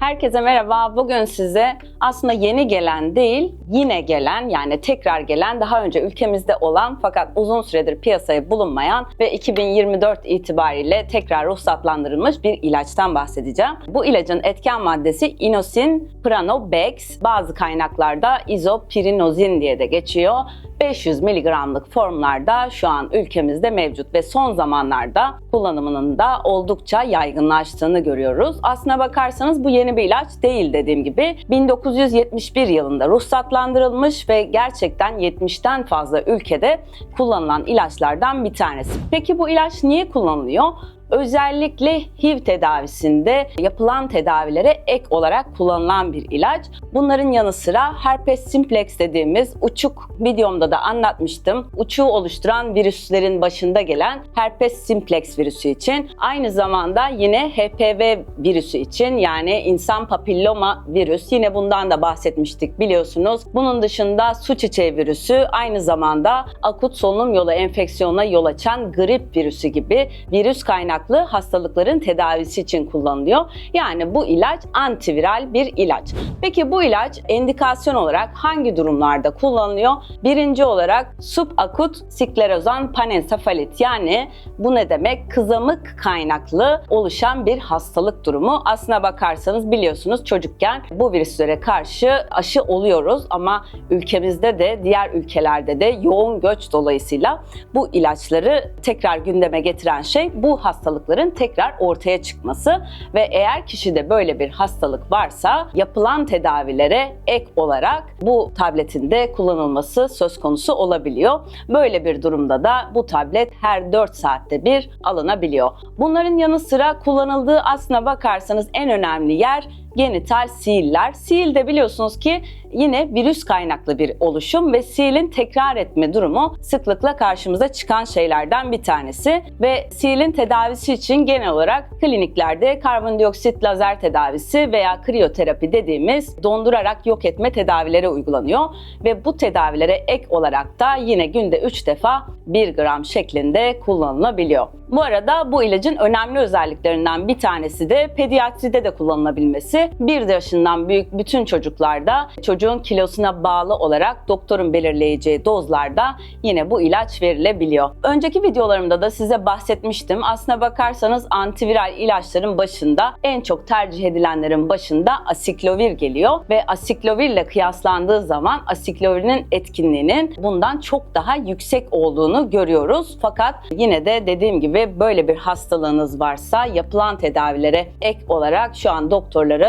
Herkese merhaba. Bugün size aslında yeni gelen değil, yine gelen yani tekrar gelen, daha önce ülkemizde olan fakat uzun süredir piyasaya bulunmayan ve 2024 itibariyle tekrar ruhsatlandırılmış bir ilaçtan bahsedeceğim. Bu ilacın etken maddesi inosin pranobex, bazı kaynaklarda izopirinozin diye de geçiyor 500 miligramlık formlarda şu an ülkemizde mevcut ve son zamanlarda kullanımının da oldukça yaygınlaştığını görüyoruz. Aslına bakarsanız bu yeni bir ilaç değil dediğim gibi. 1971 yılında ruhsatlandırılmış ve gerçekten 70'ten fazla ülkede kullanılan ilaçlardan bir tanesi. Peki bu ilaç niye kullanılıyor? Özellikle HIV tedavisinde yapılan tedavilere ek olarak kullanılan bir ilaç. Bunların yanı sıra herpes simplex dediğimiz uçuk videomda da anlatmıştım. Uçuğu oluşturan virüslerin başında gelen herpes simplex virüsü için aynı zamanda yine HPV virüsü için yani insan papilloma virüs yine bundan da bahsetmiştik biliyorsunuz. Bunun dışında su çiçeği virüsü aynı zamanda akut solunum yolu enfeksiyonuna yol açan grip virüsü gibi virüs kaynaklı kaynaklı hastalıkların tedavisi için kullanılıyor. Yani bu ilaç antiviral bir ilaç. Peki bu ilaç endikasyon olarak hangi durumlarda kullanılıyor? Birinci olarak subakut sklerozan panensefalit yani bu ne demek? Kızamık kaynaklı oluşan bir hastalık durumu. Aslına bakarsanız biliyorsunuz çocukken bu virüslere karşı aşı oluyoruz ama ülkemizde de diğer ülkelerde de yoğun göç dolayısıyla bu ilaçları tekrar gündeme getiren şey bu hastalık hastalıkların tekrar ortaya çıkması ve eğer kişide böyle bir hastalık varsa yapılan tedavilere ek olarak bu tabletin de kullanılması söz konusu olabiliyor. Böyle bir durumda da bu tablet her 4 saatte bir alınabiliyor. Bunların yanı sıra kullanıldığı aslına bakarsanız en önemli yer genital siiller. Siil de biliyorsunuz ki yine virüs kaynaklı bir oluşum ve siilin tekrar etme durumu sıklıkla karşımıza çıkan şeylerden bir tanesi ve siilin tedavisi için genel olarak kliniklerde karbondioksit lazer tedavisi veya kriyoterapi dediğimiz dondurarak yok etme tedavileri uygulanıyor ve bu tedavilere ek olarak da yine günde 3 defa 1 gram şeklinde kullanılabiliyor. Bu arada bu ilacın önemli özelliklerinden bir tanesi de pediatride de kullanılabilmesi. 1 yaşından büyük bütün çocuklarda çocuğun kilosuna bağlı olarak doktorun belirleyeceği dozlarda yine bu ilaç verilebiliyor. Önceki videolarımda da size bahsetmiştim. Aslına bakarsanız antiviral ilaçların başında en çok tercih edilenlerin başında asiklovir geliyor ve asiklovir ile kıyaslandığı zaman asiklovir'in etkinliğinin bundan çok daha yüksek olduğunu görüyoruz. Fakat yine de dediğim gibi böyle bir hastalığınız varsa yapılan tedavilere ek olarak şu an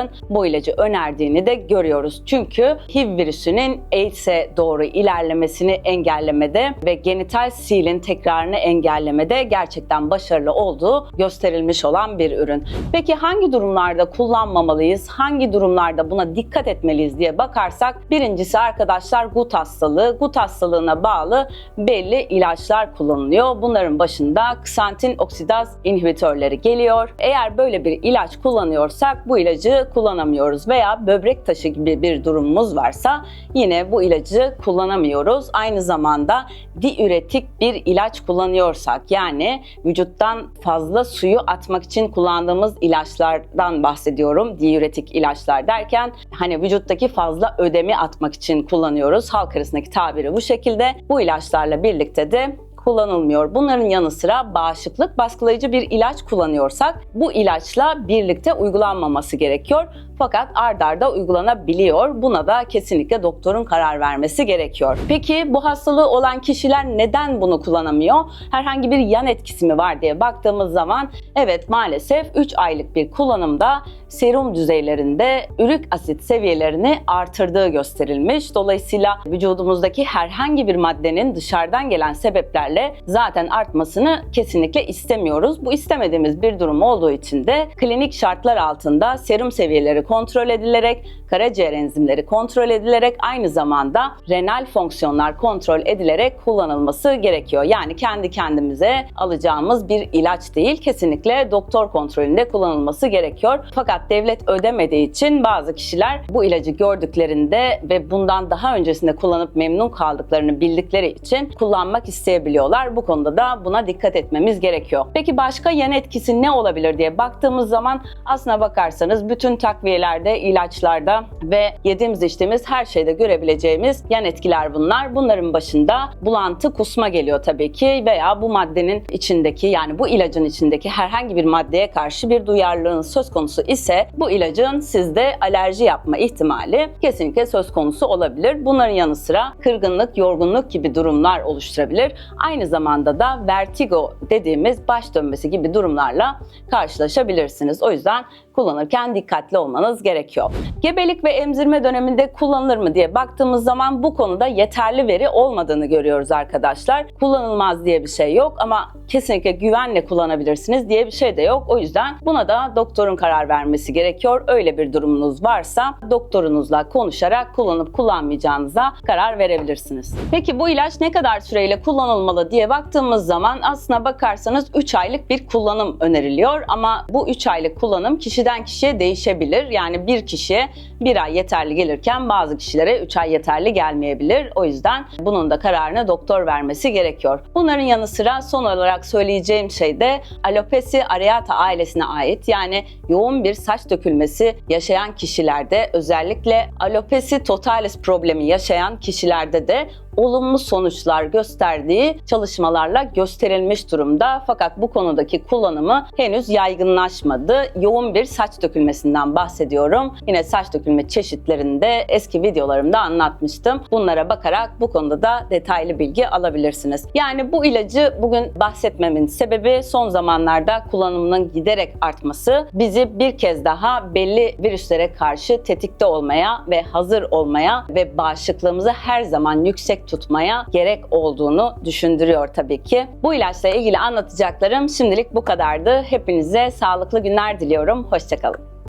doktorların bu ilacı önerdiğini de görüyoruz. Çünkü HIV virüsünün AIDS'e doğru ilerlemesini engellemede ve genital silin tekrarını engellemede gerçekten başarılı olduğu gösterilmiş olan bir ürün. Peki hangi durumlarda kullanmamalıyız? Hangi durumlarda buna dikkat etmeliyiz diye bakarsak birincisi arkadaşlar gut hastalığı. Gut hastalığına bağlı belli ilaçlar kullanılıyor. Bunların başında ksantin oksidaz inhibitörleri geliyor. Eğer böyle bir ilaç kullanıyorsak bu ilacı kullanamıyoruz veya böbrek taşı gibi bir durumumuz varsa yine bu ilacı kullanamıyoruz. Aynı zamanda diüretik bir ilaç kullanıyorsak yani vücuttan fazla suyu atmak için kullandığımız ilaçlardan bahsediyorum. Diüretik ilaçlar derken hani vücuttaki fazla ödemi atmak için kullanıyoruz. Halk arasındaki tabiri bu şekilde. Bu ilaçlarla birlikte de kullanılmıyor. Bunların yanı sıra bağışıklık baskılayıcı bir ilaç kullanıyorsak bu ilaçla birlikte uygulanmaması gerekiyor. Fakat ard arda uygulanabiliyor. Buna da kesinlikle doktorun karar vermesi gerekiyor. Peki bu hastalığı olan kişiler neden bunu kullanamıyor? Herhangi bir yan etkisi mi var diye baktığımız zaman evet maalesef 3 aylık bir kullanımda serum düzeylerinde ürik asit seviyelerini artırdığı gösterilmiş. Dolayısıyla vücudumuzdaki herhangi bir maddenin dışarıdan gelen sebeplerle zaten artmasını kesinlikle istemiyoruz. Bu istemediğimiz bir durum olduğu için de klinik şartlar altında serum seviyeleri kontrol edilerek, karaciğer enzimleri kontrol edilerek aynı zamanda renal fonksiyonlar kontrol edilerek kullanılması gerekiyor. Yani kendi kendimize alacağımız bir ilaç değil, kesinlikle doktor kontrolünde kullanılması gerekiyor. Fakat devlet ödemediği için bazı kişiler bu ilacı gördüklerinde ve bundan daha öncesinde kullanıp memnun kaldıklarını bildikleri için kullanmak isteyebiliyorlar. Bu konuda da buna dikkat etmemiz gerekiyor. Peki başka yan etkisi ne olabilir diye baktığımız zaman aslına bakarsanız bütün takviyeler spreylerde, ilaçlarda ve yediğimiz içtiğimiz her şeyde görebileceğimiz yan etkiler bunlar. Bunların başında bulantı, kusma geliyor tabii ki veya bu maddenin içindeki yani bu ilacın içindeki herhangi bir maddeye karşı bir duyarlılığın söz konusu ise bu ilacın sizde alerji yapma ihtimali kesinlikle söz konusu olabilir. Bunların yanı sıra kırgınlık, yorgunluk gibi durumlar oluşturabilir. Aynı zamanda da vertigo dediğimiz baş dönmesi gibi durumlarla karşılaşabilirsiniz. O yüzden kullanırken dikkatli olmanız gerekiyor. Gebelik ve emzirme döneminde kullanılır mı diye baktığımız zaman bu konuda yeterli veri olmadığını görüyoruz arkadaşlar. Kullanılmaz diye bir şey yok ama kesinlikle güvenle kullanabilirsiniz diye bir şey de yok. O yüzden buna da doktorun karar vermesi gerekiyor. Öyle bir durumunuz varsa doktorunuzla konuşarak kullanıp kullanmayacağınıza karar verebilirsiniz. Peki bu ilaç ne kadar süreyle kullanılmalı diye baktığımız zaman aslına bakarsanız 3 aylık bir kullanım öneriliyor ama bu 3 aylık kullanım kişiden kişiye değişebilir. Yani bir kişiye bir ay yeterli gelirken bazı kişilere 3 ay yeterli gelmeyebilir. O yüzden bunun da kararını doktor vermesi gerekiyor. Bunların yanı sıra son olarak söyleyeceğim şey de alopesi areata ailesine ait. Yani yoğun bir saç dökülmesi yaşayan kişilerde özellikle alopesi totalis problemi yaşayan kişilerde de olumlu sonuçlar gösterdiği çalışmalarla gösterilmiş durumda. Fakat bu konudaki kullanımı henüz yaygınlaşmadı. Yoğun bir saç dökülmesinden bahsediyorum. Yine saç dökülme çeşitlerini de eski videolarımda anlatmıştım. Bunlara bakarak bu konuda da detaylı bilgi alabilirsiniz. Yani bu ilacı bugün bahsetmemin sebebi son zamanlarda kullanımının giderek artması bizi bir kez daha belli virüslere karşı tetikte olmaya ve hazır olmaya ve bağışıklığımızı her zaman yüksek tutmaya gerek olduğunu düşündürüyor tabii ki. Bu ilaçla ilgili anlatacaklarım şimdilik bu kadardı. Hepinize sağlıklı günler diliyorum. Hoşçakalın.